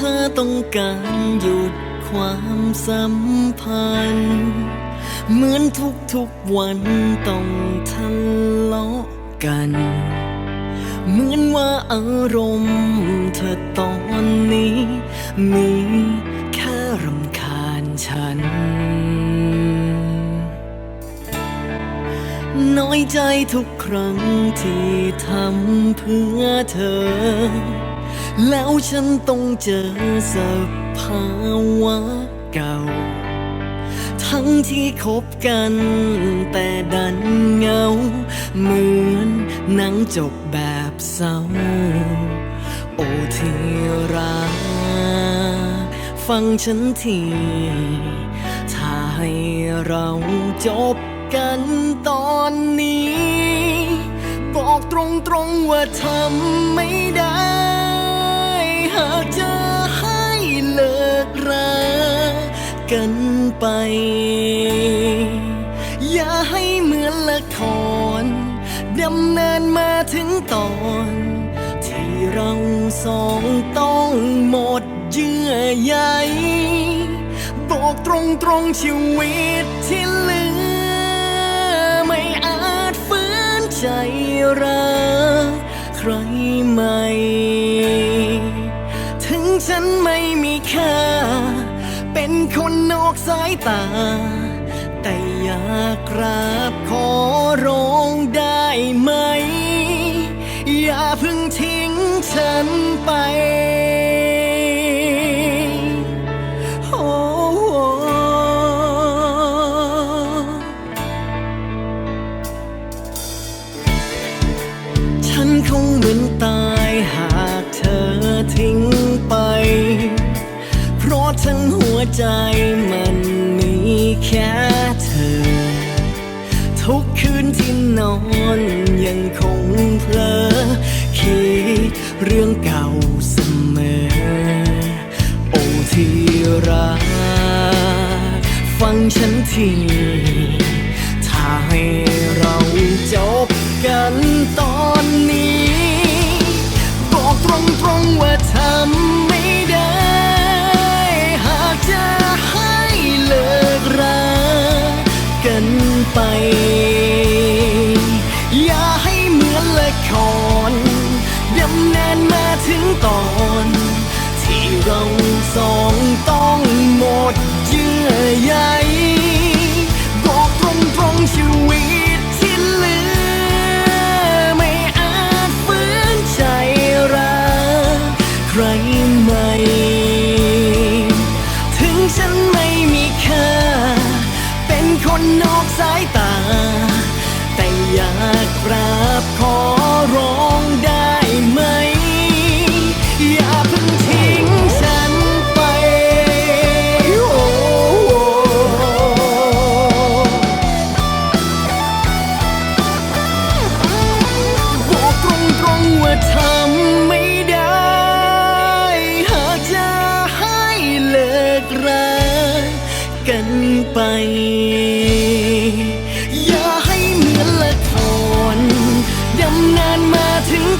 เธอต้องการหยุดความสัมพันธ์ เหมือนทุกๆวันต้องทะเลาะกัน เหมือนว่าอารมณ์เธอตอนนี้ มีแค่รำคาญฉัน น้อยใจทุกครั้งที่ทำเพื่อเธอ แล้วฉันต้องเจอสภาวะเก่า ทั้งที่คบกันแต่ดันเหงา เหมือนหนังจบแบบเศร้า โอที่รักฟังฉันทีถ้าให้เราจบกันตอนนี้ บอกตรงๆว่าทำไม่ได้ากจะให้เลิกรากันไป อย่าให้เหมือนละครดำเนินมาถึงตอน ที่เราสองต้องหมดเยื่อใยบอกตรงตรงๆชีวิต ฉันไม่มีค่า เป็นคนนอกสายตา แต่อยากกราบขอร้องได้ไหม อย่าเพิ่งทิ้งฉันไป ใจมันมีแค่เธอ ทุกคืนที่นอนยังคงเพลอคิดเรื่องเก่าเสมอ โอ้ที่รัก ฟังฉันทีถ้าให้เราจบกันตอนนี้ บอกตรงๆว่าทำ ใยบอกตรงๆชีวิตที่เหลือ ไม่อาจฝืนใจรักใครใหม่ถึงฉันไม่มีค่า เป็นคนนอกสายตา แต่อยากกรา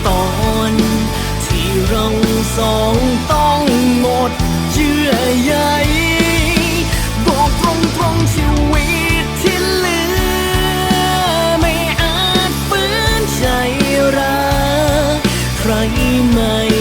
ตอน ที่เราสองต้องหมดเยื่อใยบอกตรงตรงชีวิตที่เหลือ ไม่อาจฝืนใจรักใครไม่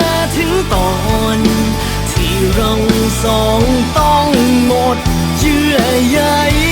มาถึงตอน ที่เราสองต้องหมดเยื่อใย